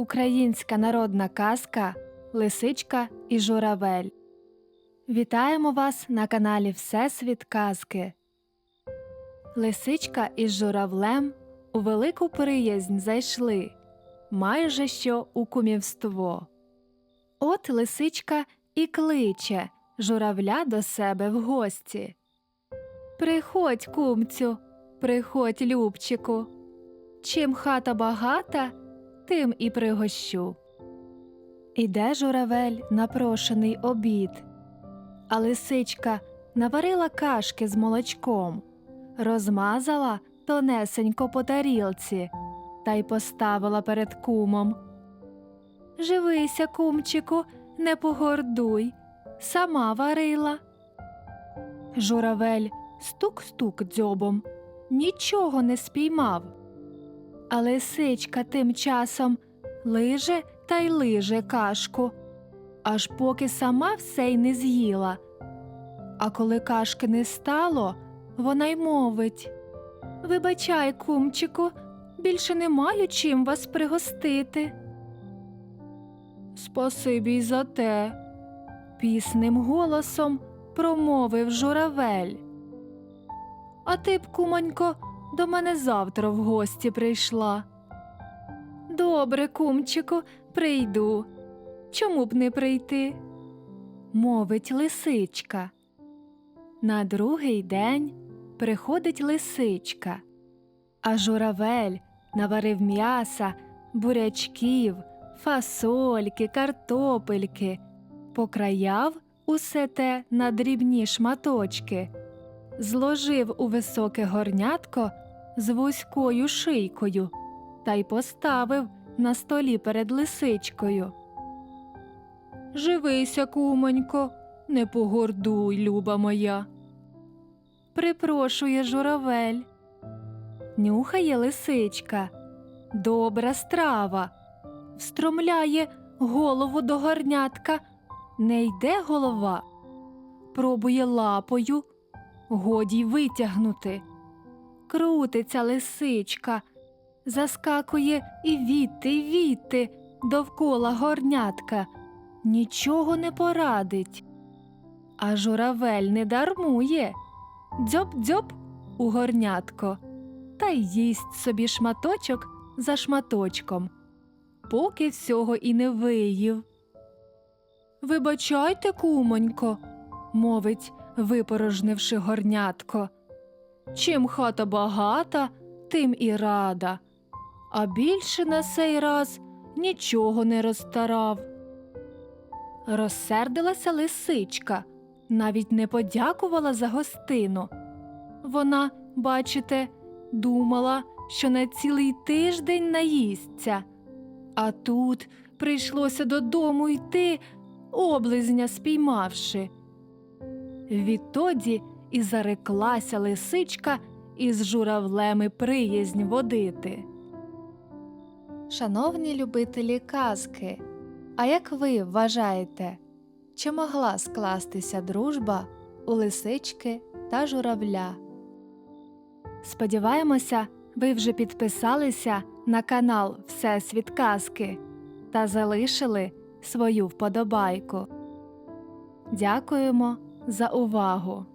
Українська народна казка Лисичка і журавель. Вітаємо вас на каналі Всесвіт Казки. Лисичка із журавлем у велику приязнь зайшли, майже що у кумівство. От лисичка і кличе журавля до себе в гості. Приходь, кумцю, приходь, любчику. Чим хата багата, тим і пригощу. Іде журавель на прошений обід, а лисичка наварила кашки з молочком, розмазала тонесенько по тарілці та й поставила перед кумом. Живися, кумчику, не погордуй, сама варила. Журавель стук-стук дзьобом, нічого не спіймав. А лисичка тим часом лиже та й лиже кашку, аж поки сама все й не з'їла. А коли кашки не стало, вона й мовить Вибачай, кумчику, більше не маю чим вас пригостити. Спасибі й за те, пісним голосом промовив журавель. А ти б, кумонько, до мене завтра в гості прийшла. Добре, кумчику, прийду. Чому б не прийти? мовить лисичка. На другий день приходить лисичка, а журавель наварив м'яса, бурячків, фасольки, картопельки, покраяв усе те на дрібні шматочки зложив у високе горнятко з вузькою шийкою та й поставив на столі перед лисичкою. Живися, кумонько, не погордуй, люба моя. Припрошує журавель. Нюхає лисичка. Добра страва. Встромляє голову до горнятка. Не йде голова. Пробує лапою годі й витягнути. Крутиться лисичка, заскакує і відти, й відти довкола горнятка, нічого не порадить. А журавель не дармує. Дзьоб-дзьоб у горнятко, та й їсть собі шматочок за шматочком, поки всього і не виїв. Вибачайте, кумонько, мовить випорожнивши горнятко. Чим хата багата, тим і рада, а більше на сей раз нічого не розтарав. Розсердилася лисичка, навіть не подякувала за гостину. Вона, бачите, думала, що на цілий тиждень наїсться, а тут прийшлося додому йти, облизня спіймавши. Відтоді і зареклася лисичка із журавлеми приязнь водити. Шановні любителі казки, а як ви вважаєте, чи могла скластися дружба у лисички та журавля? Сподіваємося, ви вже підписалися на канал Всесвіт Казки та залишили свою вподобайку. Дякуємо за увагу!